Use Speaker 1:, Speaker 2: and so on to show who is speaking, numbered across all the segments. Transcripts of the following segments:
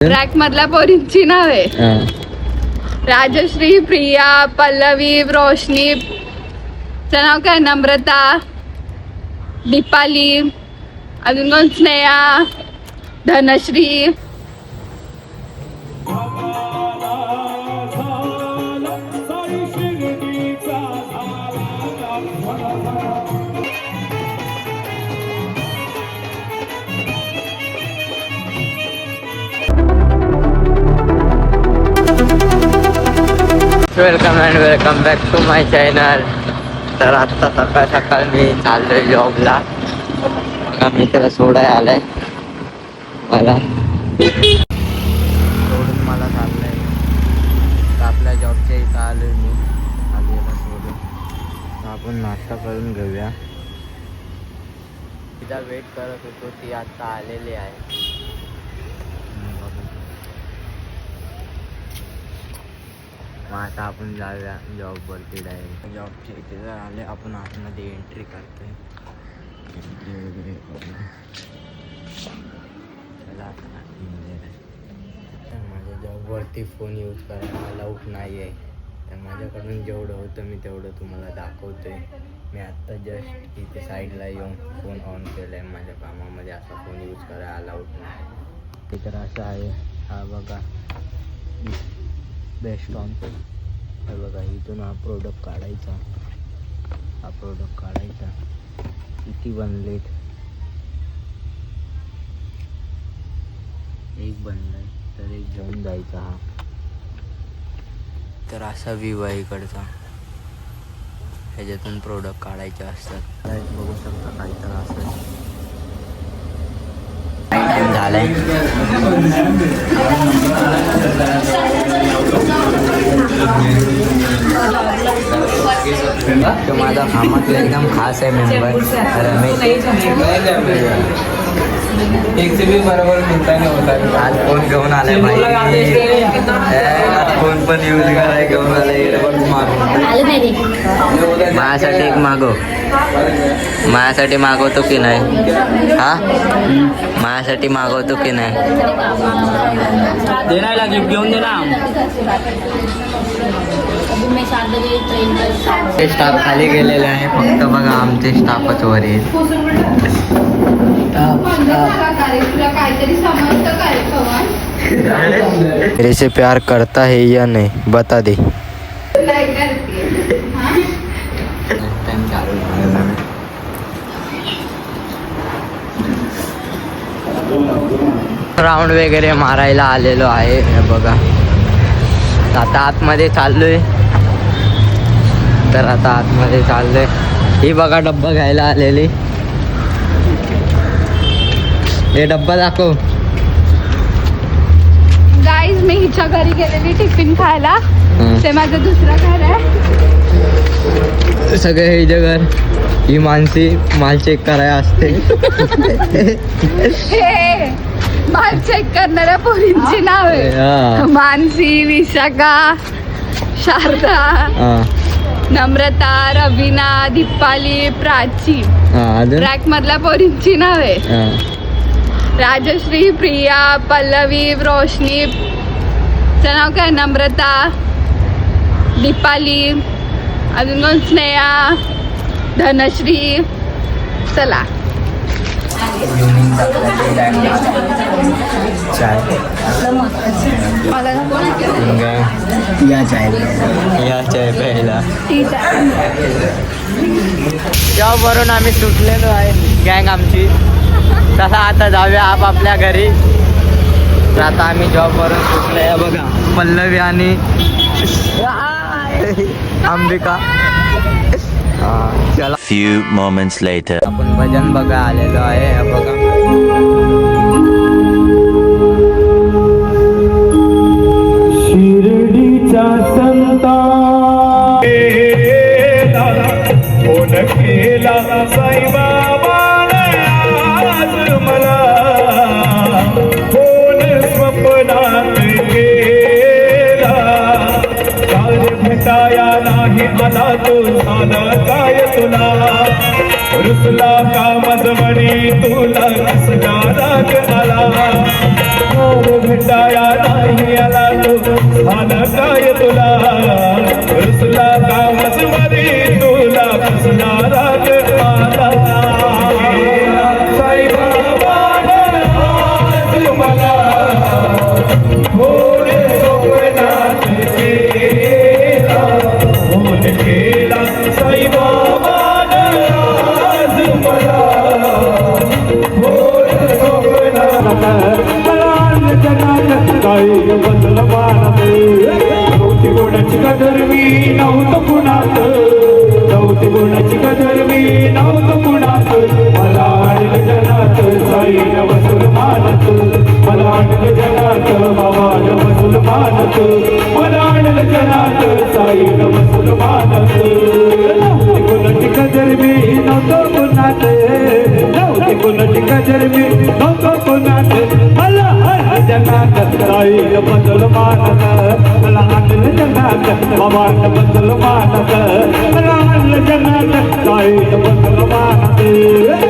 Speaker 1: Track मधल्या पोरींची नावे. राजश्री प्रिया पल्लवी रोशनी चं नाव काय? नम्रता दीपाली अजून कोण? Sneha Dhanashree
Speaker 2: welcome and welcome back to my channel तर आत्ता सकाळ सकाळ मी चाललोय जॉबला बघा मी त्याला सोडाय आलाय. मला. सोडून मला चाललंय. तर आपल्या जॉबच्या इथं आलोय मी. आधी याला सोडून. आपण नाश्ता करून घेऊया. तिचा वेट करत होतो ती आत्ता आलेली आहे हम्म, बघू. मग आता आपण जाऊया. जॉबवरती डायरेक्ट जॉबच्या इथे जर आले. आपण आतमध्ये एंट्री करतो एंट्री वगैरे करून. चला आता माझ्या जॉबवरती फोन यूज करायला अलाउड नाही आहे तर माझ्याकडून जेवढं होतं मी तेवढं तुम्हाला दाखवतोय. मी आत्ता जस्ट इथे साईडला येऊन फोन ऑन केला आहे माझ्या कामामध्ये असा फोन यूज करायला अलाउड नाही. तर असं आहे. हा बघा. बेस्ट ऑन हे बघा इथून हा प्रोडक्ट काढायचा. हा प्रोडक्ट काढायचा. किती बनलेत? एक बनलाय तर एक घेऊन जायचा हा. तर असा व्ह्यू आहे इकडचा. ह्याच्यातून प्रोडक्ट काढायचे असतात. बघू शकता काहीतरी असं. Dạ lên. तो माझा कामातला एकदम खास है मेंबर रमेश।
Speaker 3: एक से भी बरोबर मिळता नाही होता
Speaker 2: आज फ़ोन घेऊन आलाय भाई? ए, आज फ़ोन पण यूज़ कराय घेऊन आलाय माझ्यासाठी एक मागव माझ्यासाठी मागवतो की। नाही? हा? माझ्यासाठी मागवतो की नाही?
Speaker 3: देणार गिफ्ट घेऊन दे ना
Speaker 2: ते स्टाफ खाली गेलेले आहे फक्त बघा आमचे स्टाफच वर येईल
Speaker 1: काहीतरी
Speaker 2: मेरे से प्यार करता है या नहीं बता दे. राऊंड वगैरे मारायला आलेलो आहे हे बघा. आता आतमध्ये चाललोय. तर आता आतमध्ये चाललोय. ही बघा डब्बा घ्यायला आलेली. हे डब्बा दाखव.
Speaker 1: गाईज मी हिच्या घरी गेलेली टिफिन खायला. ते माझं दुसरं घर आहे.
Speaker 2: सगळे हे जगर ही माणसी माल चेक करायला असते.
Speaker 1: माल चेक करणाऱ्या पोरींची नावे.
Speaker 2: हा.
Speaker 1: मानसी विशाखा शारदा. नम्रता रवीना दीपाली प्राची. ट्रॅक मधल्या पोरींची नावे.
Speaker 2: हा.
Speaker 1: राजश्री प्रिया पल्लवी रोशनी. नाव काय? नम्रता दीपाली अजून कोण? स्नेहा धनश्री. चला.
Speaker 2: या चाय या चाय प्यायला जॉबवरून आम्ही सुटलेलो आहे गँग आमची. तसा आता जाऊया आपापल्या घरी. तर आता आम्ही जॉबवरून सुटलो आहे बघा पल्लवी आणि अंबिका.
Speaker 4: Few moments later.
Speaker 2: आपण भजन बघा आलेलो आहे हे बघा
Speaker 3: तुला कसला राग आला मोर भेटाया नाही आला तो आला काय तुला रसला का पुराण जनात साई नमस्त मानत कोणाची कदर मी नव्हतो कोणात नव्हती कोणाची कदर मी नव्हतो कोणात मला हर जनात साई बदल मानत मला आनंद जनात भवान बदल मानत मला आनंद साई बदल मानत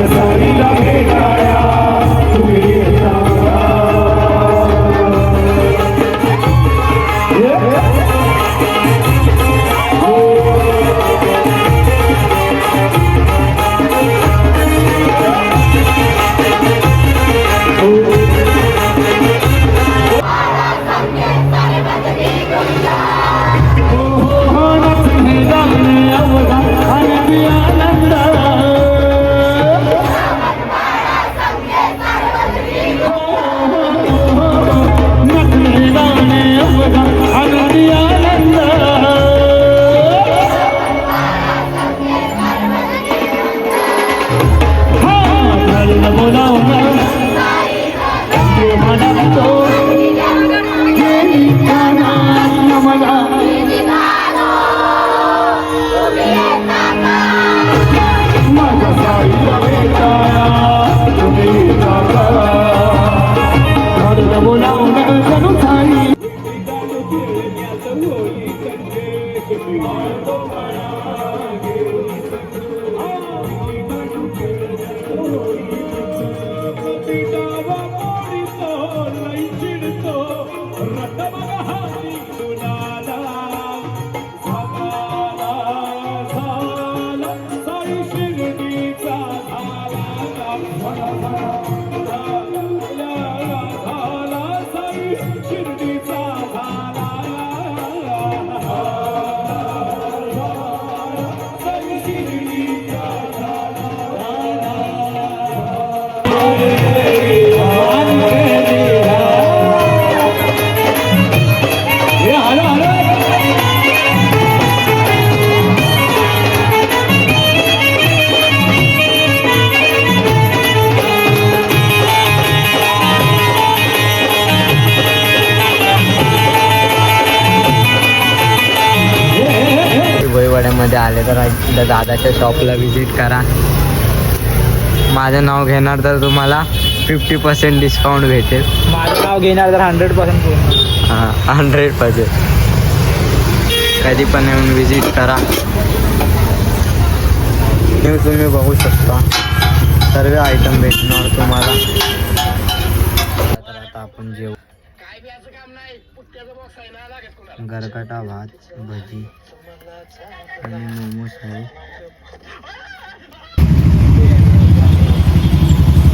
Speaker 3: Beautiful. आले
Speaker 2: तर एकदा दादाच्या शॉपला व्हिजिट करा. माझं नाव घेणार तर तुम्हाला फिफ्टी पर्सेंट डिस्काउंट भेटेल.
Speaker 4: माझं नाव घेणार तर हंड्रेड पर्सेंट
Speaker 2: हां हंड्रेड पर्सेंट कधी पण येऊन व्हिजिट करा. हे तुम्ही बघू शकता. सर्व आयटम भेटणार तुम्हाला. आता आपण जेव गरकाटा भात भजी. आणि मोमोज आहे.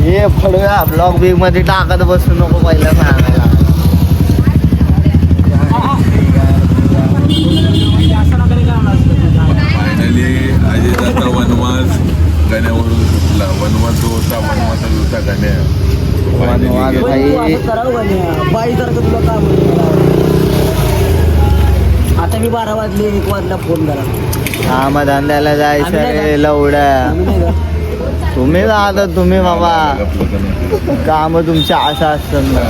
Speaker 2: हे फडव्या ब्लॉग बिगमध्ये टाकत बसू नको पहिला सांगायला
Speaker 4: वाजला फोन करा.
Speaker 2: हा मग धंद्याला जायचं रे लवड्या. तुम्ही आता तुम्ही बाबा. काम तुमच्या आशा असतात ना.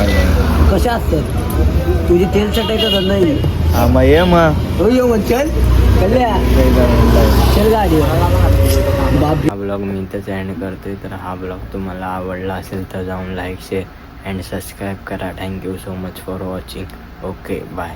Speaker 4: कशा असतात? तुझी तेल चटायचं धंदा आहे.
Speaker 2: हा मग ये मग.
Speaker 4: हो येऊ मग चल. कल्या चल गाडी. बाप
Speaker 2: हा ब्लॉग मी इथंच एंड करतोय. तर हा ब्लॉग तुम्हाला आवडला असेल तर जाऊन लाईक शेअर अँड सबस्क्राईब करा. Thank you so much for watching okay bye